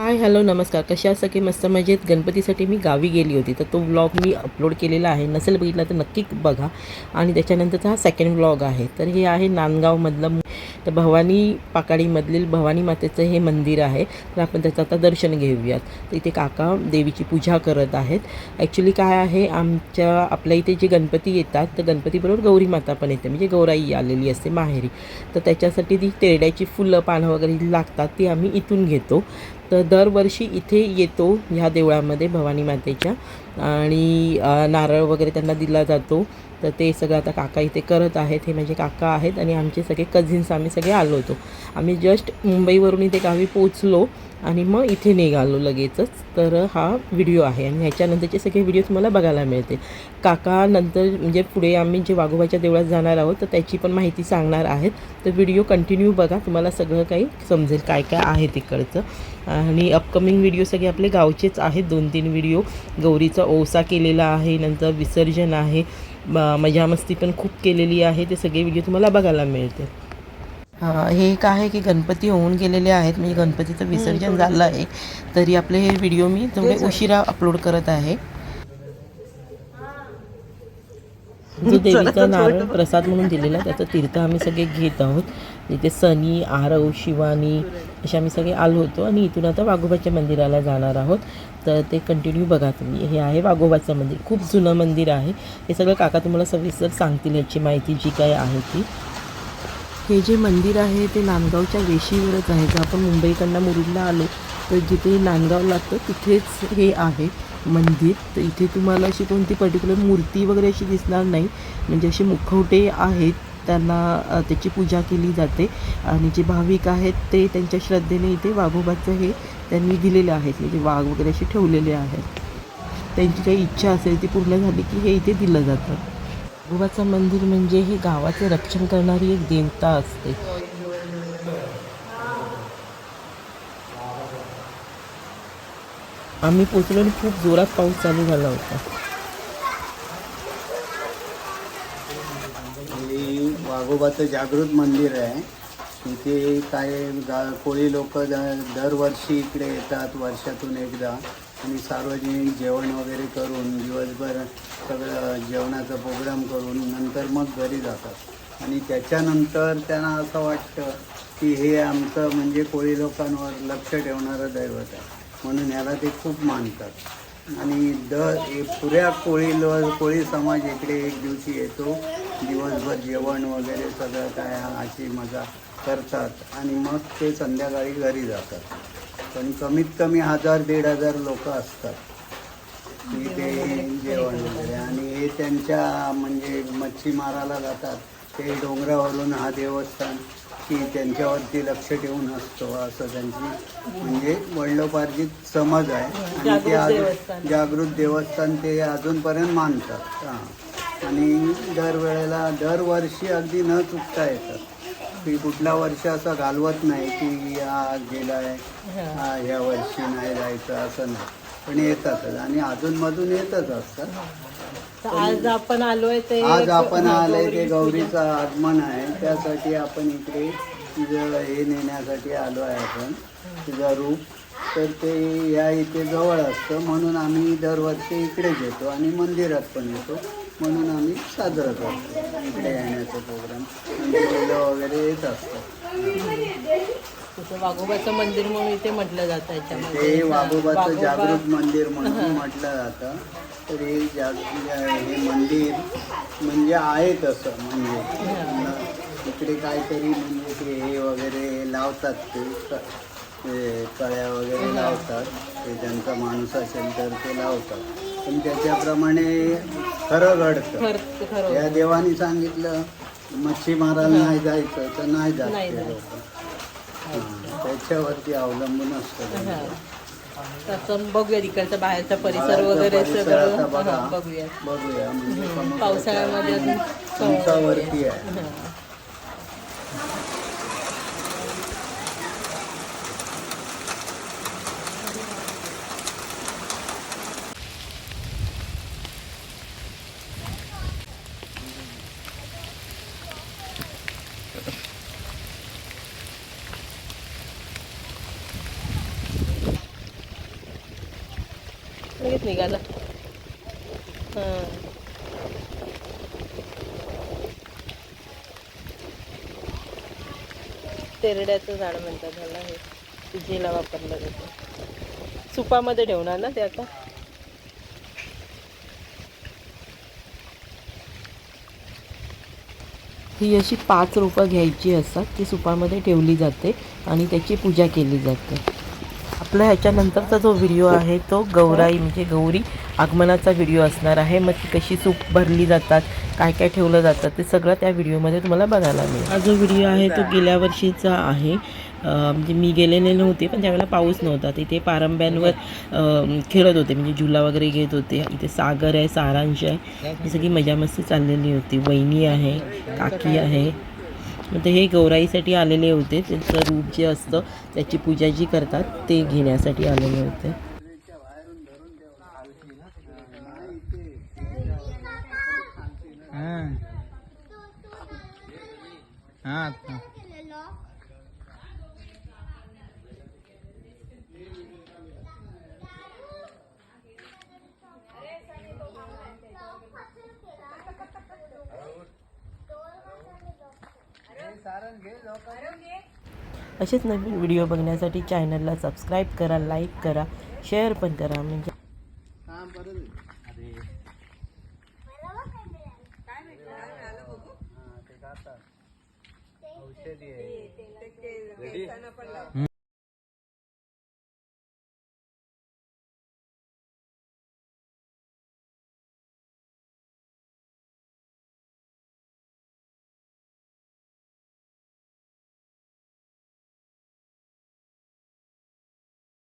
Hi hello नमस्कार. कशा सगळे मस्त मजेत? गणपतीसाठी मी गावी गेली होती तर तो व्लॉग मी अपलोड केलेला आहे. नसेल बघितला तर नक्की बघा. आणि त्याच्यानंतरचा हा सेकंड व्लॉग आहे. तर हे आहे नांदगावमधलं तर भवानी पाकाडीमधील भवानी मातेचं हे मंदिर आहे. तर आपण त्याचं आता दर्शन घेऊयात. तर इथे काका देवीची पूजा करत आहेत. ॲक्च्युली काय आहे आमच्या आपल्या इथे जे गणपती येतात तर गणपतीबरोबर गौरी माता पण येते. म्हणजे गौराई आलेली असते माहेरी. तर त्याच्यासाठी ती तेरड्याची फुलं पानं वगैरे लागतात ती आम्ही इथून घेतो. तर दरवर्षी इथे येतो ह्या देवळामध्ये भवानी मातेच्या. आणि नारळ वगैरे त्यांना दिला जातो. तर ते सगळं आता काका इथे करत आहेत. हे माझे काका आहेत आणि आमचे सगळे कझिन्स आम्ही सगळे आलो होतो. आम्ही जस्ट मुंबईवरून इथे गावी पोचलो आणि मग इथे निघालो लगेचच. तर हा व्हिडिओ आहे आणि ह्याच्यानंतरचे सगळे व्हिडिओ तुम्हाला बघायला मिळते काका नंतर म्हणजे पुढे आम्ही जे वाघोबाच्या देवळात जाणार आहोत तर त्याची पण माहिती सांगणार आहेत. तर व्हिडिओ कंटिन्यू बघा तुम्हाला सगळं काही समजेल काय काय आहे तिकडचं. आणि अपकमिंग व्हिडिओ सगळे आपले गावचेच आहेत. दोन तीन व्हिडिओ गौरीचा ओसा केलेला आहे नंतर विसर्जन आहे. मजा मस्ती पण खूप केलेली आहे. ते सगळे व्हिडिओ तुम्हाला बघायला मिळते हा हे एक आहे की गणपती होऊन गेलेले आहेत. म्हणजे गणपतीचं विसर्जन झालं आहे तरी आपले हे व्हिडिओ मी थोडे उशिरा अपलोड करत आहे. जो देवीचा नारळ प्रसाद म्हणून दिलेला त्याचं तीर्थ आम्ही सगळे घेत आहोत. इथे सनी आरव शिवानी असे आम्ही सगळे आलो होतो आणि इथून आता वाघोबाच्या मंदिराला जाणार आहोत. तर ते कंटिन्यू बघा तुम्ही. हे आहे वाघोबाचं मंदिर. खूप जुनं मंदिर आहे. हे सगळं काका तुम्हाला सविस्तर सांगतील याची माहिती जी काय आहे ती. हे जे मंदिर आहे ते नांदगावच्या वेशीवरच आहे. जर आपण मुंबईकडनं मुरुडला आलो तर जिथे नांदगाव लागतं तिथेच हे आहे. मंदिर. तर इथे तुम्हाला अशी कोणती पर्टिक्युलर मूर्ती वगैरे अशी दिसणार नाही. म्हणजे असे मुखवटे आहेत. त्यांना त्याची पूजा केली जाते. आणि जे भाविक आहेत ते त्यांच्या श्रद्धेने इथे वाघोबाचं हे त्यांनी दिलेले आहेत म्हणजे वाघ वगैरे असे ठेवलेले आहेत. त्यांची काही इच्छा असेल ती पूर्ण झाली की हे इथे दिलं जातं. वाघोबाचं मंदिर म्हणजे हे गावाचे रक्षण करणारी एक देवता असते. आम्ही पोचलो आणि खूप जोरात पाऊस चालू झाला होता. हे वाघोबाचं जागृत मंदिर आहे. इथे काय गा कोळी लोक दरवर्षी इकडे येतात वर्षातून एकदा. आणि सार्वजनिक जेवण वगैरे करून दिवसभर सगळं जेवणाचा प्रोग्राम करून नंतर मग घरी जातात. आणि त्याच्यानंतर त्यांना असं वाटतं की हे आमचं म्हणजे कोळी लोकांवर लक्ष ठेवणारं दैवत आहे. म्हणून याला ते खूप मानतात. आणि दर पुऱ्या कोळी कोळी समाज इकडे एक दिवशी येतो. दिवसभर जेवण वगैरे सगळं काय अशी मजा करतात. आणि मग ते संध्याकाळी घरी जातात. पण कमीत कमी हजार दीड हजार लोक असतात. इथे जेवण वगैरे. आणि हे त्यांच्या म्हणजे मच्छीमाराला जातात. ते डोंगरावरून हा देवस्थान की त्यांच्यावरती लक्ष ठेवून असतो असं त्यांची म्हणजे वडिलोपार्जित समज आहे. आणि ते अजून जागृत देवस्थान ते अजूनपर्यंत मानतात. हां. आणि दरवेळेला दरवर्षी अगदी न चुकता येतात. की कुठला वर्ष असं घालवत नाही की हा गेलाय हा. ह्या वर्षी नाही जायचं असं नाही. पण येतातच. आणि अधूनमधून येतच असतात. आज आपण आलोय ते आज आपण आलंय ते गौरीचं आगमन आहे. त्यासाठी आपण इकडे तिचं हे नेण्यासाठी आलो आहे आपण. तिचं रूप. तर ते या इथे जवळ असतं. म्हणून आम्ही दरवर्षी इकडेच येतो आणि मंदिरात पण येतो. म्हणून आम्ही साजरं करतो. इकडे येण्याचा प्रोग्राम मुलं वगैरे येत असतात तसं वाघोबाचं मंदिर म्हणून इथे म्हटलं जातं याच्यामध्ये. ते वाघोबाचं वाघोबा- जागृत मंदिर म्हणून म्हटलं जातं. तर हे जाग हे मंदिर म्हणजे आहे तसं म्हणजे. इकडे काहीतरी म्हणजे ते हे वगैरे लावतात ते क- ते कळ्या वगैरे लावतात. ते त्यांचा माणूस असेल तर ते लावतात. पण त्याच्याप्रमाणे खरं घडतं. खरं खरं या देवानी सांगितलं मच्छी मारायला नाही जायचं तर नाही जात नाही ते जात. लोक. त्याच्यावरती अवलंबून असतं बघूया तिकडचा बाहेरचा परिसर वगैरे सगळं. बघा. हा, बघूया. बघूया. म्हणजे पावसाळ्यामध्ये अजून उंचावरती आहे. लगेच निघाला. हां. तेरड्याचं झाड म्हणतात झालं हे पूजेला वापरलं जातं. सुपामध्ये ठेवणार ना ते आता? ही अशी पाच रोपं घ्यायची असतात ती सुपामध्ये ठेवली जाते आणि त्याची पूजा केली जाते. आपला ह्याच्यानंतरचा जो व्हिडिओ आहे तो गौराई म्हणजे गौरी आगमनाचा व्हिडिओ असणार आहे. मग ती कशी सूप भरली जातात काय काय ठेवलं जातं ते सगळं त्या व्हिडिओमध्ये तुम्हाला बघायला मिळेल. हा जो व्हिडिओ आहे तो गेल्या वर्षीचा आहे. म्हणजे मी गेलेले नव्हते पण त्यावेळेला पाऊस नव्हता तिथे पारंब्यांवर खेळत होते. म्हणजे झुला वगैरे घेत होते. इथे सागर आहे सारांश आहे. ही सगळी मजा मस्ती चाललेली होती. वहिनी आहे काकी आहे. मग ते हे गौराईसाठी आलेले होते. त्यांचं रूप जे असतं त्याची पूजा जी करतात ते घेण्यासाठी आलेले होते. असेच नवीन व्हिडिओ बघण्यासाठी चॅनलला सबस्क्राईब करा लाईक करा शेअर पण करा. म्हणजे. औषधी आहे.